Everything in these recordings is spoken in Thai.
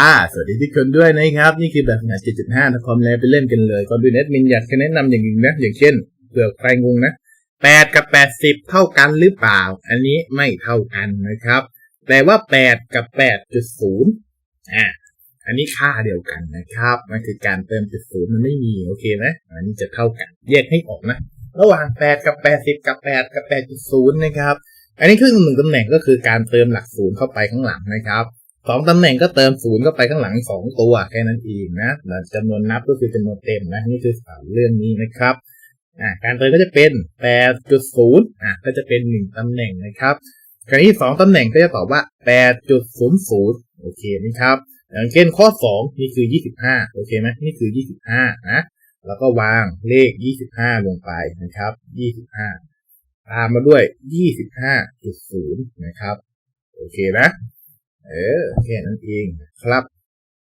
อ่า สวัสดีทุกคนด้วยนะครับ นี่คือแบบงาน7.5นะพร้อมแล้วไปเล่นกันเลยก่อนดูเน็ตมินอยากจะแนะนำอย่างหนึ่งนะ อย่างเช่นเผื่อใครงงนะ8กับ80เท่ากันหรือเปล่า อันนี้ไม่เท่ากันนะครับแปลว่า8กับ8.0อ่าอันนี้ค่าเดียวกันนะครับ มันคือการเติมจุดศูนย์มันไม่มีโอเคไหมอันนี้จะเท่ากัน แยกให้ออกนะ ระหว่าง8กับ80กับ8กับ8.0นะครับ อันนี้คือหนึ่งตำแหน่งก็คือการเติมหลักศูนย์เข้าไปข้างหลังนะครับ สองตำแหน่งก็เติมศูนย์เข้าไปข้างหลังสองตัวแค่นั้นเองนะแล้วจำนวนนับก็คือจำนวนเต็มนะนี่คือสามเรื่องนี้นะครับอ่าการเติมก็จะเป็น8.0อ่าก็จะเป็นหนึ่งตำแหน่งนะครับคราวนี้สองตำแหน่งก็จะตอบว่า8.00โอเคนะครับอย่างเช่นข้อ2นี่คือ25โอเคไหมนี่คือ25นะแล้วก็วางเลข25ลงไปนะครับ25ตามมาด้วย25.0นะครับ โอเคนะ เออแค่นั้นเองครับ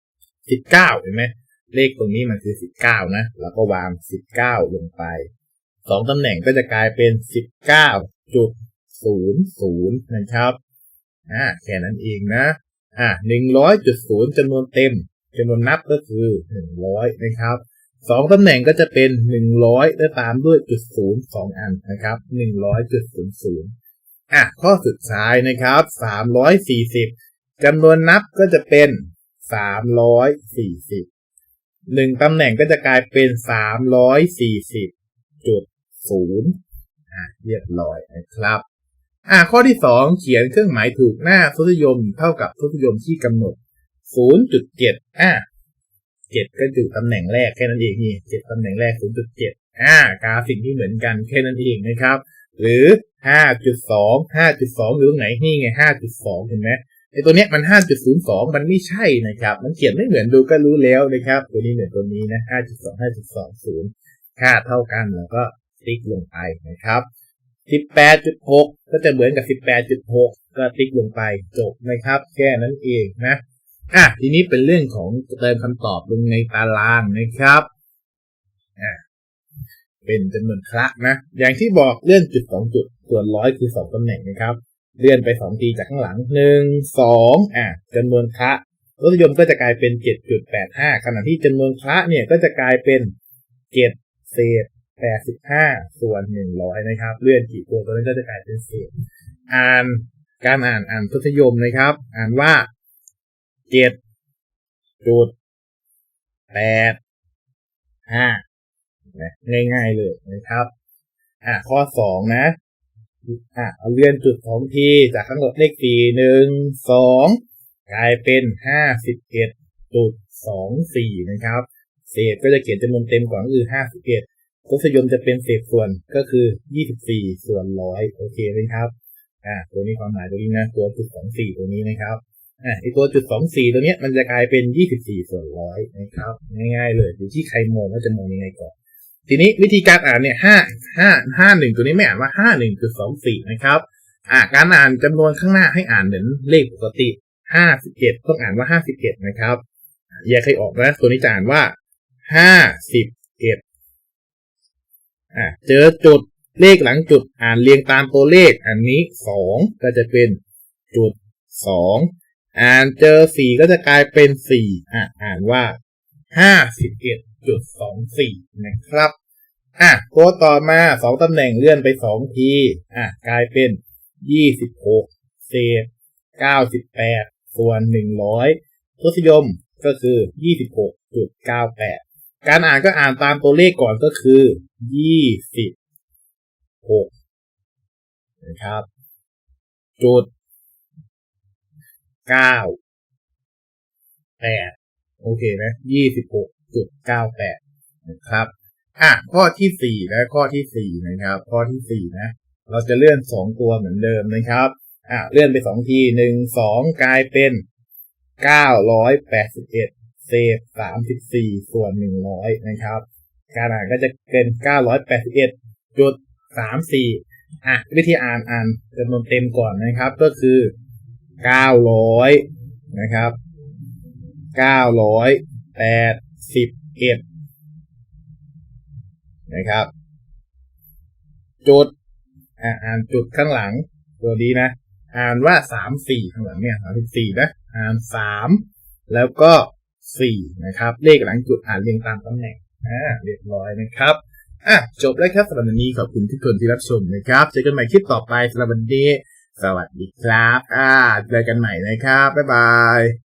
19เก้าเห็นไหมเลขตรงนี้มันคือ19นะแล้วก็วาง19ลงไปสองตำแหน่งก็จะกลายเป็น19.00นะครับอ่าแค่นั้นเองนะอ่าหนึ่งร้อยจุดศูนย์จำนวนเต็มจำนวนนับก็คือหนึ่งร้อยนะครับสองตำแหน่งก็จะเป็นหนึ่งร้อยและตามด้วยจุดศูนย์สองอันนะครับหนึ่งร้อยจุดศูนย์ศูนย์อะข้อสุดท้ายนะครับสามร้อยสี่สิบ จำนวนนับก็จะเป็นสามร้อยสี่สิบหนึ่งตำแหน่งก็จะกลายเป็นสามร้อยสี่สิบจุดศูนย์อะเรียบร้อยนะครับ อ่าข้อที่สองเขียนเครื่องหมายถูกหน้าทศนิยมเท่ากับทศนิยมที่กำหนด0.7อ่า7ก็อยู่ตำแหน่งแรกแค่นั้นเองนี่7ตำแหน่งแรก0.7อ่ากราฟิกที่เหมือนกันแค่นั้นเองนะครับ หรือ5.2 5.2อยู่ตรงไหนนี่ไง5.2เห็นไหม ไอตัวเนี้ยมัน 5.02 มันไม่ใช่นะครับ มันเขียนไม่เหมือนดูก็รู้แล้วนะครับ ตัวนี้เหมือนตัวนี้นะ 5.2 5.20 ค่าเท่ากันแล้วก็ติ๊กลงไปนะครับ 18.6 ก็จะเหมือนกับ 18.6 ก็ติ๊กลงไปจบนะครับ แค่นั้นเองนะ อะ ทีนี้เป็นเรื่องของเติมคำตอบลงในตารางนะครับ อะ เป็นจำนวนคละนะ อย่างที่บอกเลื่อนจุดสองจุด ส่วนร้อยคือสองตำแหน่งนะครับ เลื่อนไปสองทีจากข้างหลังหนึ่งสองอะจำนวนคละรถยนต์ก็จะกลายเป็นเจ็ดจุดแปดห้าขณะที่จำนวนคะเนี่ยก็จะกลายเป็นเจ็ดเศษ85ส่วน100นะครับ เลื่อนกี่ตัวตัวนั้นก็จะกลายเป็นเศษอ่านการอ่านอ่านทศยมนะครับ อ่านว่า7จุด8 5นะง่ายๆเลยนะครับ อะข้อ2นะ อะเอาเลื่อนจุดสองทีจากข้งหลังเลขสี่หนึ่งสองกลายเป็นห้าสิบเอ็ดจุดสองสี่นะครับ เศษก็จะเขียนจำนวนเต็มก่อนก็คือห้าสิบเอ็ดทศยมจะเป็นเศษส่วนก็คือ24ส่วนร้อยโอเคไหมครับอ่าตัวนี้ความหมายตัวนี้นะตัวจุดสองสี่ตัวนี้นะครับอ่าไอตัวจุดสองสี่ตัวนี้มันจะกลายเป็น24ส่วนร้อยนะครับ ง่ายๆเลยอยู่ที่ใครมองว่าจะมองยังไงก่อน ทีนี้วิธีการอ่านเนี่ยห้าห้าห้าหนึ่งตัวนี้ไม่อ่านว่าห้าหนึ่งจุดสองสี่นะครับ อ่าการอ่านจำนวนข้างหน้าให้อ่านเหมือนเลขปกติห้าสิบเอ็ดต้องอ่านว่าห้าสิบเอ็ดนะครับแยกให้ออกนะตัวนี้จะอ่านว่าห้าสิบเอ็ดอ่าเจอจุดเลขหลังจุดอ่านเรียงตามตัวเลข อันนี้สองก็จะเป็นจุดสองอ่านเจอสี่ก็จะกลายเป็นสี่อ่าอ่านว่า ห้าสิบเอ็ดจุดสองสี่นะครับ อะตัวต่อมาสองตำแหน่งเลื่อนไปสองที อะกลายเป็นยี่สิบหกเศษเก้าสิบแปดส่วนหนึ่งร้อยทศยมก็คือยี่สิบหกจุดเก้าแปดการอ่านก็อ่านตามตัวเลขก่อนก็คือยี่สิบหกนะครับ จุดเก้าแปด โอเคไหมยี่สิบหกจุดเก้าแปดนะครับอะข้อที่สี่และข้อที่สี่นะครับ ข้อที่สี่นะ เราจะเลื่อนสองตัวเหมือนเดิมนะครับอะเลื่อนไปสองทีหนึ่งสองกลายเป็นเก้าร้อยแปดสิบเอ็ดเศษสามสิบสี่ส่วนหนึ่งร้อยนะครับ การอ่านก็จะเป็นเก้าร้อยแปดสิบเอ็ดจุดสามสี่อะวิธีอ่านอ่านจำนวนเต็มก่อนนะครับ ก็คือเก้าร้อยนะครับ เก้าร้อยแปดสิบเอ็ดนะครับ จุดอ่านจุดข้างหลัง ตัวนี้นะ อ่านว่าสามสี่ข้างหลังเนี่ยสามสิบสี่นะ อ่านสามแล้วก็สี่นะครับ เลขหลังจุดอ่านเรียงตามตำแหน่งอ่าเรียบร้อยนะครับอะจบแล้วครับสำหรับวันนี้ขอบคุณทุกคนที่รับชมนะครับเจอกันใหม่คลิปต่อไปสำหรับวันนี้ สวัสดีครับ อ่าเจอกันใหม่นะครับ บ๊ายบาย